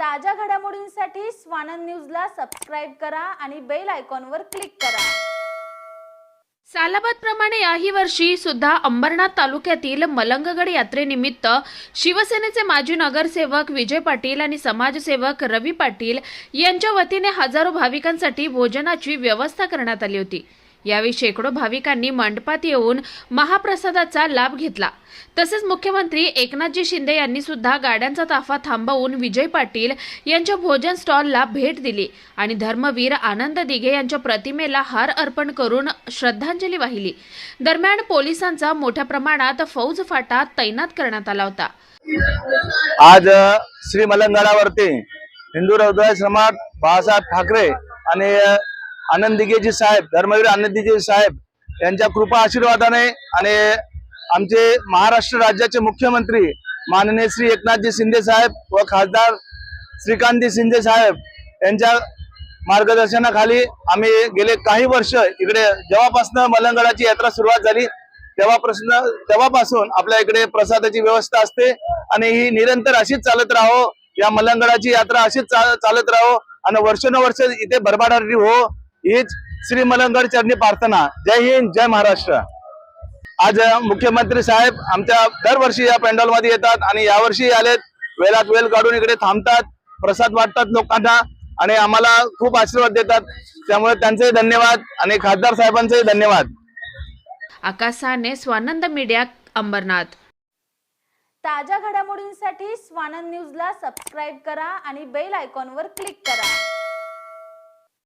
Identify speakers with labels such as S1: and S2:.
S1: ताज्या घडामोडींसाठी स्वानंद न्यूजला सबस्क्राईब करा आणि बेल आयकॉनवर क्लिक करा.
S2: सालाबाद प्रमाणे याही वर्षी सुद्धा अंबरनाथ तालुक्यातील मलंगगड यात्रेनिमित्त शिवसेनेचे माजी नगरसेवक विजय पाटील आणि समाजसेवक रवी पाटील यांच्या वतीने हजारो भाविकांसाठी भोजनाची व्यवस्था करण्यात आली होती. यावेळी शेकडो भाविकांनी मंडपात येऊन महाप्रसादाचा लाभ घेतला. तसेच मुख्यमंत्री एकनाथजी शिंदे यांनी सुद्धा गाड्यांचा ताफा थांबवून विजय पाटील यांच्या भोजन स्टॉलला भेट दिली आणि धर्मवीर आनंद दिघे यांच्या प्रतिमेला हार अर्पण करून श्रद्धांजली वाहिली. दरम्यान पोलिसांचा मोठ्या प्रमाणात फौज फाटा तैनात करण्यात आला होता.
S3: आज श्री मलंगडावरती हिंदू हृदय समाज बाळासाहेब ठाकरे आणि आनंद दिघेजी साहेब धर्मवीर आनंद दिघे साहेब यांच्या कृपा आशीर्वादाने आणि आमचे महाराष्ट्र राज्याचे मुख्यमंत्री माननीय श्री एकनाथजी शिंदे साहेब व खासदार श्रीकांतजी शिंदे साहेब यांच्या मार्गदर्शनाखाली आम्ही गेले काही वर्ष इकडे जेव्हापासून मलंगडाची यात्रा सुरुवात झाली तेव्हापासून तेव्हापासून आपल्या इकडे प्रसादाची व्यवस्था असते आणि ही निरंतर अशीच चालत राहो या मलंगडाची यात्रा अशीच चालत राहो आणि वर्षानुवर्ष इथे भरभराटी हो. हीच श्री मलंगड चरणी प्रार्थना. जय हिंद जय महाराष्ट्र. आज मुख्यमंत्री साहेब आमच्या दरवर्षी या पंडाल मध्ये येतात आणि यावर्षी आलेत. वेळात वेळ काढून इकडे थांबतात प्रसाद वाटतात लोकांना आणि आम्हाला खूप आशीर्वाद देतात. त्यामुळे त्यांचे धन्यवाद आणि खासदार साहेबांचे धन्यवाद.
S2: आकाशाने स्वानंद मीडिया अंबरनाथ.
S1: ताज्या घडामोडींसाठी स्वानंद न्यूजला सबस्क्राईब करा आणि बेल आयकॉनवर क्लिक करा.